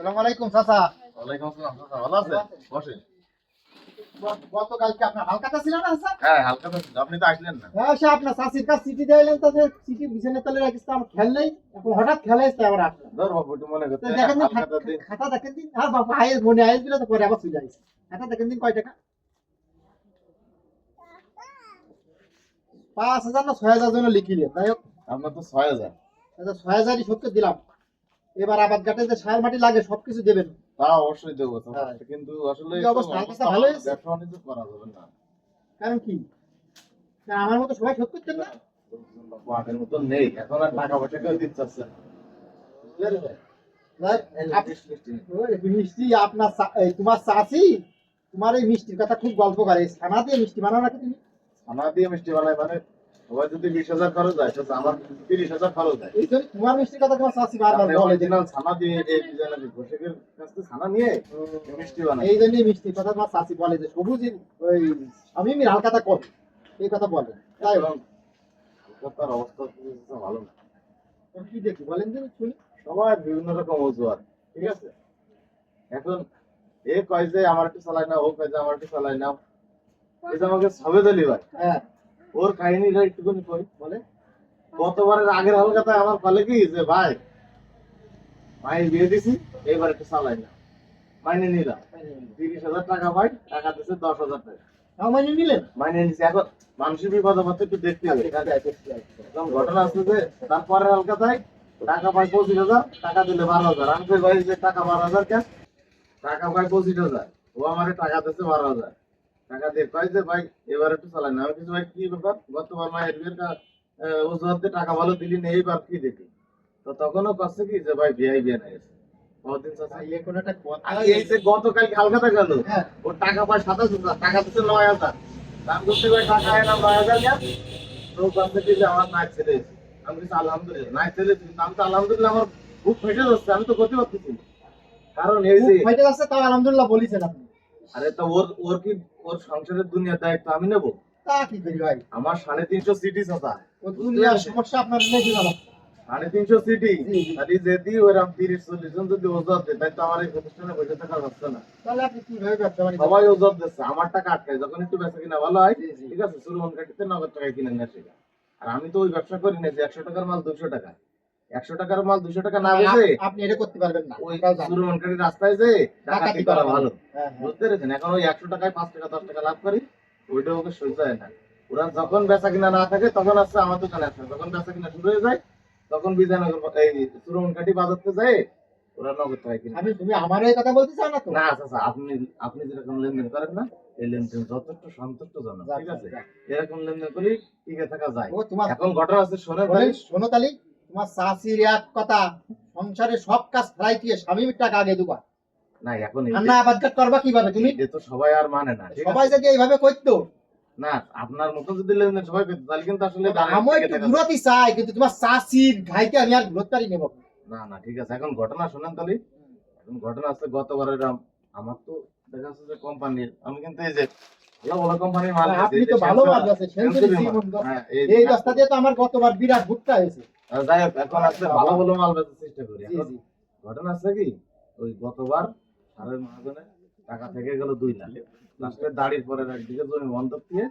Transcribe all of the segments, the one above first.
সালাম আলাইকুম চাচা ওয়ালাইকুম আসসালাম চাচা, ভালো আছেন? বসেন। গতকালকে আপনার হালকাতা ছিল না স্যার হ্যাঁ, হালকা ছিল। আপনি তো আসলেন না। হ্যাঁ সে আপনার চাষির কাছে চিঠি দিয়ে এলেন তাতে চিঠি বিছানে তলে রাখিস আমার খেয়াল নেই এখন হঠাৎ খেলা এসছে আবার আসলাম ধর বাবু, একটু মনে করতে। দেখেন দিন খাতা দেখেন দিন আর বাবা আয়ের মনে আয়ের দিলে তো পরে আবার চলে আসছে খাতা দেখেন দিন কয় টাকা পাঁচ হাজার না ছয় হাজার জন্য যাই হোক আপনার তো ছয় হাজার। আচ্ছা, ছয় হাজারই সত্য দিলাম এবার আবাদ ঘাটে যে সার মাটি লাগে সবকিছু দেবেন তা অবশ্যই দেবো হ্যাঁ। কিন্তু আসলে অবস্থা? ভালো ব্যবসা বাণিজ্য করা যাবে না। কারণ কি আমার মতো সবাই শোধ করতেন না আগের মতো নেই। এখন আর টাকা পয়সা কেউ আপ- মিষ্টি, আপনার তোমার চাষি তোমার এই মিষ্টির কথা খুব গল্প করে ছানা দিয়ে মিষ্টি বানাও নাকি তুমি ছানা দিয়ে মিষ্টি বানায় মানে সবাই যদি বিশ হাজার খরচ হয় তো আমার তিরিশ হাজার খরচ হয় এই জন্য তোমার মিষ্টির কথা তোমার চাষি বারবার বলে যে ছানা দিয়ে এই ডিজাইনের ঘোষকের কাছ থেকে ছানা নিয়ে মিষ্টি বানায়। এই জন্যই মিষ্টির কথা তোমার চাষি বলে যে সবুজ ওই আমি হালকাতা এই কথা বলে। তাই কলকাতার অবস্থা ভালো না। কি দেখি বলেন যে শুনি। সবার বিভিন্ন রকম অজুহাত ঠিক আছে? এখন এ কয় যে আমার একটু চালাই না ও কয় যে আমার একটু চালাই না এই যে আমাকে সবে দলি ভাই হ্যাঁ। ওর কাহিনীটা একটুখানি কই? বলে? গতবারের আগের হালকাতায় আমার ফলে কি যে ভাই মায়ের বিয়ে দিছি এবার একটু চালাই না। মাইনে নিলাম। তিরিশ হাজার টাকা ভাই টাকা দিচ্ছে দশ হাজার টাকা। নিলেন? মাইনে নিচ্ছে এখন মানুষের বিপদ আপদ একটু দেখতে হবে। ঘটনা আছে যে তারপরে হালকাতায় টাকা পাই পঁচিশ হাজার টাকা দিলে বারো হাজার। আমি ভাই যে টাকা বারো হাজার কেন টাকা পাই পঁচিশ হাজার। ও আমার টাকা দিচ্ছে বারো হাজার। টাকা দিয়ে কয় যে ভাই এবার একটু চালাই না কিছু ভাই কি ব্যাপার? গতবার আহ, অজুহাত টাকা ভালো দিলি না এইবার কি দেখি? তো তখনও করছে কি যে ভাই বিয়ে বিয়ে নাই এই যে গতকাল কালকাতা গেল হ্যাঁ। ওর টাকা পায় সাতাশ হাজার টাকা দিচ্ছে নয় হাজার। দাম করতে গিয়ে টাকা এলাম নয় হাজার কেন তো কাছে কি যে আমার নাই আমি আলহামদুলিল্লাহ নাই। আমি তো আলহামদুলিল্লাহ আমার বুক ফেটে যাচ্ছে আমি তো করতে পারতেছি কারণ এই যে খুব যাচ্ছে তাও আলহামদুলিল্লাহ বলিছেন আপনি। আরে তো ওর ওর কি ওর সংসারের দুনিয়ার দায়িত্ব আমি নেব? তা কি করি ভাই? আমার সাড়ে তিনশো সিটি ও দুনিয়ার সমস্যা আপনার নেই সাড়ে তিনশো সিটি। আর যদি ওইরকম তিরিশ চল্লিশ জন যদি ওজন দেয় তাই তো আমার এই প্রতিষ্ঠানে বসে থাকা হচ্ছে না। তাহলে আপনি কীভাবে ব্যবসা বাণিজ্য সবাই ওজন দিচ্ছে আমার টাকা আটকায় যখন একটু বেচা কিনা ভালো হয়। ঠিক আছে সুরমন কাটিতে নগদ টাকায় কিনে নিয়ে আসে। আর আমি তো ওই ব্যবসা করি না যে একশো টাকার মাল দুশো টাকা। একশো টাকার মাল দুশো টাকা না বেচে আপনি এটা করতে পারবেন না। ওই কাটি রাস্তায় যে ডাকাতি করা ভালো। হ্যাঁ, হ্যাঁ। বুঝতে পেরেছেন? এখন ওই একশো টাকায় পাঁচ টাকা দশ টাকা লাভ করি ওইটা ওকে সহ্য হয় না। ওরা যখন বেচা কিনা না থাকে তখন আসছে আমার দোকানে আসছে যখন বেচা কিনা শুরু হয়ে যায় তখন বিজয়নগর এই সুরমন বাজারতে যায় ওরা নগদ টাকায় কিনে। আমি তুমি আমার এই কথা বলতে চাও না তো? না আচ্ছা আচ্ছা, আপনি আপনি যেরকম লেনদেন করেন না এই লেনদেন যথেষ্ট সন্তুষ্টজনক ঠিক আছে? এরকম লেনদেন করি টিকে থাকা যায়। ও তোমার এখন ঘটনা আছে শোনো ভাই শোনো তালি তোমার শাশির এক কথা সংসারে সব কাজ ফেলাই দিয়ে স্বামীর টাকা আগে দুবা। না এখন করবা কীভাবে তুমি? এ তো সবাই আর মানে না সবাই যদি এইভাবে করতো। না আপনার মতো যদি লেনদেন সবাই পেত তাহলে কিন্তু আসলে আমি একটু চাই কিন্তু তোমার আমি আর ঘুরতারি নেব। না না ঠিক আছে এখন ঘটনা শোনেন তাহলে। এখন ঘটনা আছে গতবার এরকম আমার তো দেখা যাচ্ছে যে কোম্পানির আমি কিন্তু এই যে আপনি তো ভালো আছে। হ্যাঁ, এই রাস্তা দিয়ে তো আমার গতবার বিরাট ভুট্টা হয়েছে। যাই হোক এখন আসলে ভালো ভালো মাল বেচার চেষ্টা করি। জি এখন জি। ঘটনা আছে কি ওই গতবার সারের মহাজনে টাকা থেকে গেল দুই লাখ। লাস্টে দাড়ির পরে একদিকে জমি বন্ধক দিয়ে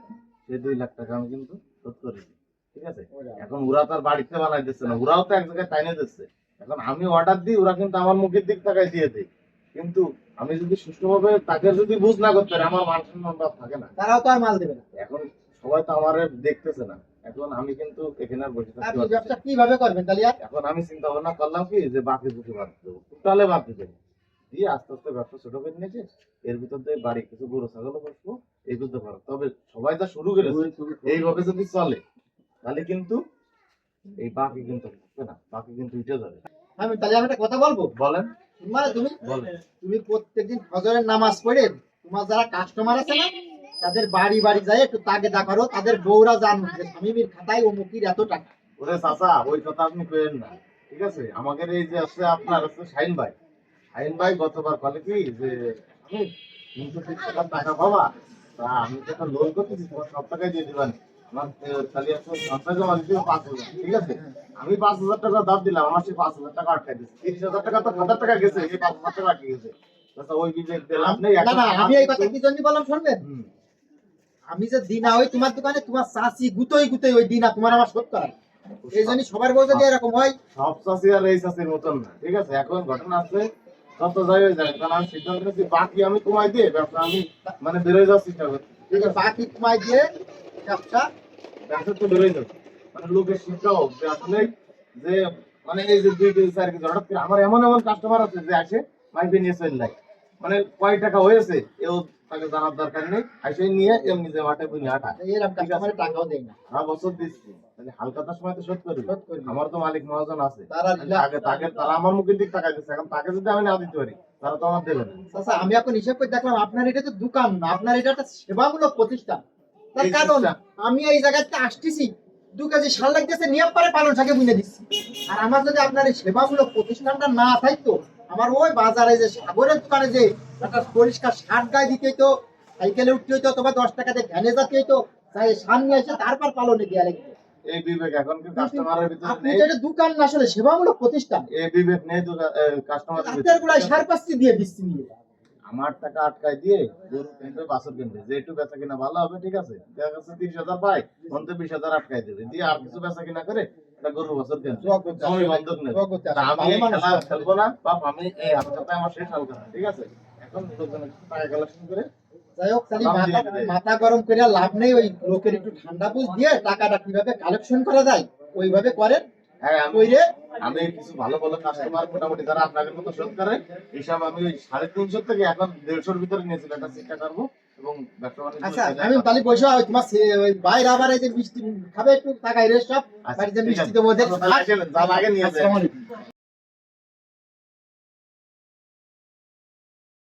সেই দুই লাখ টাকা আমি কিন্তু শোধ করেছি ঠিক আছে? এখন ওরা তার বাড়িতে বানাই দিচ্ছে না ওরাও তো এক জায়গায় টাইনে দিচ্ছে। এখন আমি অর্ডার দিই ওরা কিন্তু আমার মুখের দিক টাকায় দিয়ে দেয়। কিন্তু আমি যদি সুষ্ঠুভাবে তাকে যদি বুঝ না করতে পারি আমার মান সম্মান থাকে না। তারাও তো আর মাল দেবে না। এখন সবাই তো আমার দেখতেছে না। এখন আমি কিন্তু এখানে আর বসে থাকতে পারছি ব্যবসা কীভাবে করবেন তাহলে এখন আমি চিন্তা ভাবনা করলাম কি যে বাকি বুঝে বাদ দেবো। দিয়ে আস্তে আস্তে ব্যবসা ছোট করে নিয়েছে। এর ভিতর দিয়ে বাড়ি কিছু গরু ছাগলও বসবো এই করতে পারো তবে সবাই যা শুরু করেছে। এইভাবে যদি চলে তাহলে কিন্তু এই বাকি কিন্তু থাকবে না। বাকি কিন্তু উঠে যাবে। আমি তাহলে আমি একটা কথা বলব? বলেন। মানে তুমি তুমি প্রত্যেকদিন ফজরের নামাজ পড়ে তোমার যারা কাস্টমার আছে না তাদের বাড়ি বাড়ি যায় একটু তাগেদা করো। তাদের বউরা জানো যে স্বামীর খাতায় অমুকির এত টাকা। ওরে চাচা ওই কথা আপনি কেন না ঠিক আছে? আমাদের এই যে আছে আপনার আছে শাহিন ভাই। শাহিন ভাই গতবার বলে কি যে আমি তিনশো তিরিশ টাকার টাকা পাবা তা আমি তো একটা লোন করতেছি তোমার সব টাকাই দিয়ে দিবেন আমার খালি আছে সরকার জমা দিতে পাঁচ হাজার ঠিক আছে? আমি পাঁচ হাজার টাকা দাম দিলাম আমার সেই পাঁচ হাজার টাকা আটকাই দিচ্ছে তিরিশ হাজার টাকা তো হাজার টাকা গেছে এই পাঁচ হাজার টাকা আটকে গেছে। আচ্ছা, ওই দিলাম নেই না না আমি এই কথা কি জন্য বললাম শুনবেন। আমি যে দিনা ওই তোমার দোকানে তোমার চাষি গুতোই গুতোই ওই দিনা তোমার আমার সত্য করা এই জন্য সবার বউ যদি এরকম হয়। সব চাষি আর এই চাষির মতন না ঠিক আছে? এখন ঘটনা আছে যত যাই হয়ে যায় কারণ আমি সিদ্ধান্ত নিয়েছি বাকি আমি কমাই দিয়ে ব্যবসা আমি মানে বেরোয় যাওয়ার চেষ্টা করছি। ঠিক আছে বাকি তোমায় দিয়ে ব্যবসা ব্যবসা তো বেরোয় যাবে মানে লোকের শিক্ষা হোক যে আসলে যে মানে এই যে দুই কেজি চার কেজি হঠাৎ করে আমার এমন এমন কাস্টমার আছে যে আসে মাইকে নিয়ে চলে যায়। মানে কয় টাকা হয়েছে এও তাকে জানার দরকার নেই। আসে নিয়ে এমনি যে মাঠে বুঝে আটা এরকম কাস্টমারের টাকাও দেয় না। সারা বছর দিচ্ছি। হালকাতার সময় তো শোধ করবি। আমার তো মালিক মহাজন আছে। তারা দিলে তাকে তারা আমার মুখের দিক টাকা দিচ্ছে। এখন তাকে যদি আমি না দিতে পারি তারা তো আমার দেবে না। আচ্ছা আমি এখন হিসাব করে দেখলাম আপনার এটা তো দোকান না আপনার এটা একটা সেবামূলক প্রতিষ্ঠান। তার কারণ আমি এই জায়গাতে আসতেছি দু কেজি সার লাগতেছে নিয়ে পারে পালন শাকে বুঝে দিচ্ছি। আর আমার যদি আপনার এই সেবামূলক প্রতিষ্ঠানটা না থাকতো আমার ওই বাজারে যে সাগরের দোকানে যে একটা পরিষ্কার সার গায়ে দিতে হইতো সাইকেলে উঠতে হইতো অথবা দশ টাকা দিয়ে ভ্যানে যেতে হইতো তাই সার নিয়ে এসে তারপর পালনে দেওয়া লাগতো এই বিবেক এখন কি কাস্টমারের ভিতরে নেই? এটা দোকান না আসলে সেবামূলক প্রতিষ্ঠান। এই বিবেক নেই কাস্টমার ডাক্তার গুলাই সার দিয়ে দিচ্ছি আমার টাকা আটকায় দিয়ে গরু কিনবে বাছর কিনবে। যেটু বেচা কিনা ভালো হবে ঠিক আছে? দেখা যাচ্ছে তিরিশ হাজার পাই অন্তে বিশ হাজার আটকায় দেবে। দিয়ে আর কিছু বেচা কিনা করে গরু বছর কিনবে জগৎ বন্ধক নেবে জগৎ চাষি। তা আমি এই ভালো মানুষ। খেলা খেলব না বাপ আমি এই হালকাতে আমার শেষ হালকা ঠিক আছে? এখন লোকজনের টাকা কালেকশন করে যাই হোক মাথা গরম করে লাভ নেই ওই লোকের একটু ঠান্ডা বুঝ দিয়ে টাকাটা কীভাবে কালেকশন করা যায় ওইভাবে করেন। হ্যাঁ আমি রে আমি কিছু ভালো ভালো কাস্টমার মোটামুটি যারা আপনাদের মতো শোধ করে এইসব আমি ওই সাড়ে তিনশো থেকে এখন দেড়শোর ভিতরে নিয়েছিলাম একটা চেষ্টা করব এবং ব্যবসা আচ্ছা আমি তাহলে বসে ওই তোমার ওই বাইরে আবার এই যে মিষ্টি খাবে একটু টাকা রে সব আচ্ছা, বাড়িতে মিষ্টি। দেবো ওদের নিয়ে।